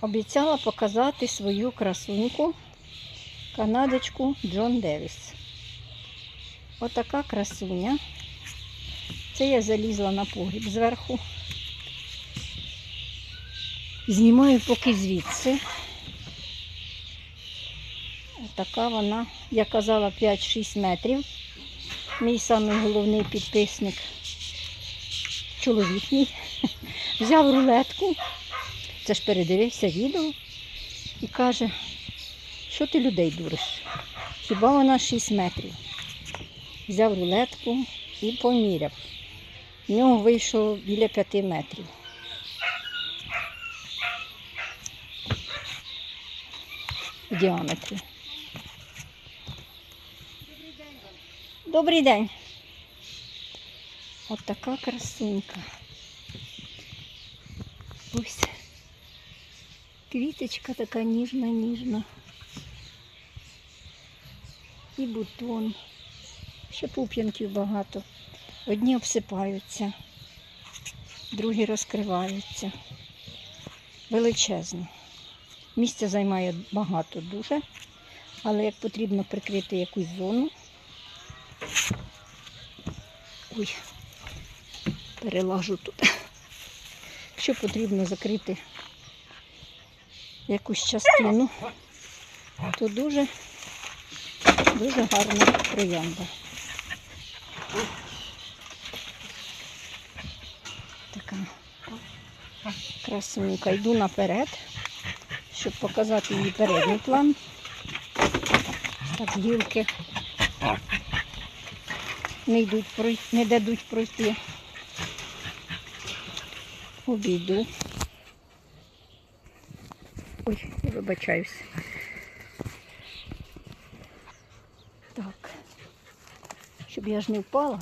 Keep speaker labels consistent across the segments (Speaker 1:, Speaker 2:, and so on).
Speaker 1: обіцяла показати свою красуньку, канадочку Джон Девіс. Отака красуня. Це я залізла на погріб зверху. Знімаю поки звідси. Така вона, я казала, 5-6 метрів. Мій самий головний підписник, чоловік мій, взяв рулетку, це ж передивився відео і каже, що ти людей дуриш? Хіба вона 6 метрів? Взяв рулетку і поміряв. В нього вийшло біля 5 метрів. В діаметрі. Добрий день. От така красунька. Ось. Квіточка така ніжна, ніжна. І бутон. Ще пуп'янків багато. Одні обсипаються, другі розкриваються. Величезно. Місця займає багато дуже, але як потрібно прикрити якусь зону. Ой, перелажу тут. Якщо потрібно закрити якусь частину, то дуже, дуже гарна троянда. Така красунька. Йду наперед, щоб показати її передній план. Так, гілки не йдуть прой- не дадуть пройти. Обійду. Ой, я вибачаюсь. Так. Щоб я ж не впала.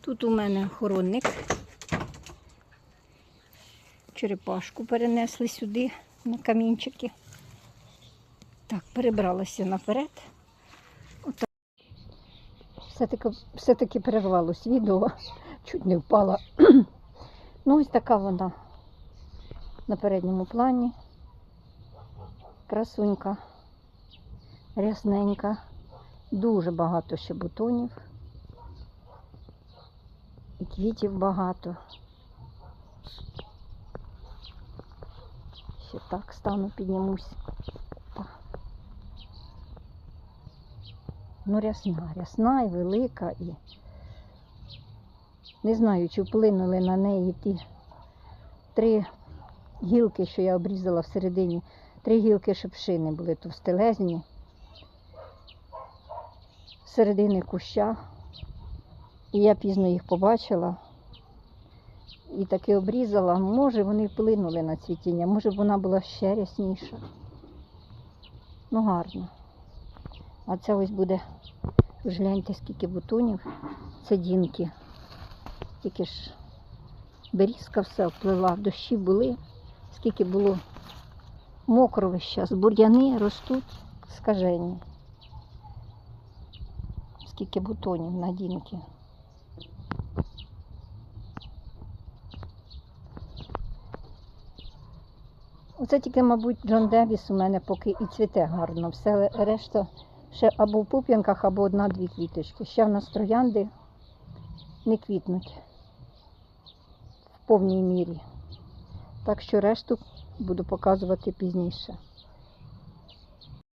Speaker 1: Тут у мене охоронник. Черепашку перенесли сюди на камінчики. Так, перебралася наперед. Все-таки, все-таки перервалось відео, чуть не впала. ну, ось така вона на передньому плані. Красунька, рясненька, дуже багато ще бутонів. І квітів багато. Ще так стану, піднімусь. Ну, рясна, рясна і велика, і не знаю, чи вплинули на неї ті три гілки, що я обрізала всередині. Три гілки шипшини були товстелезні. Середини куща. І я пізно їх побачила. І таки обрізала. Може, вони вплинули на цвітіння, може б вона була ще рясніша. Ну, гарно. А це ось буде, гляньте, скільки бутонів. Це дінки. Тільки ж берізка все вплила, дощі були, скільки було мокро весь час. Бур'яни ростуть скажені. Скільки бутонів на дінки. Оце тільки, мабуть, Джон Девіс у мене поки і цвіте гарно. Все решта ще або в пуп'янках, або одна-дві квіточки. Ще в нас троянди не квітнуть в повній мірі. Так що решту буду показувати пізніше.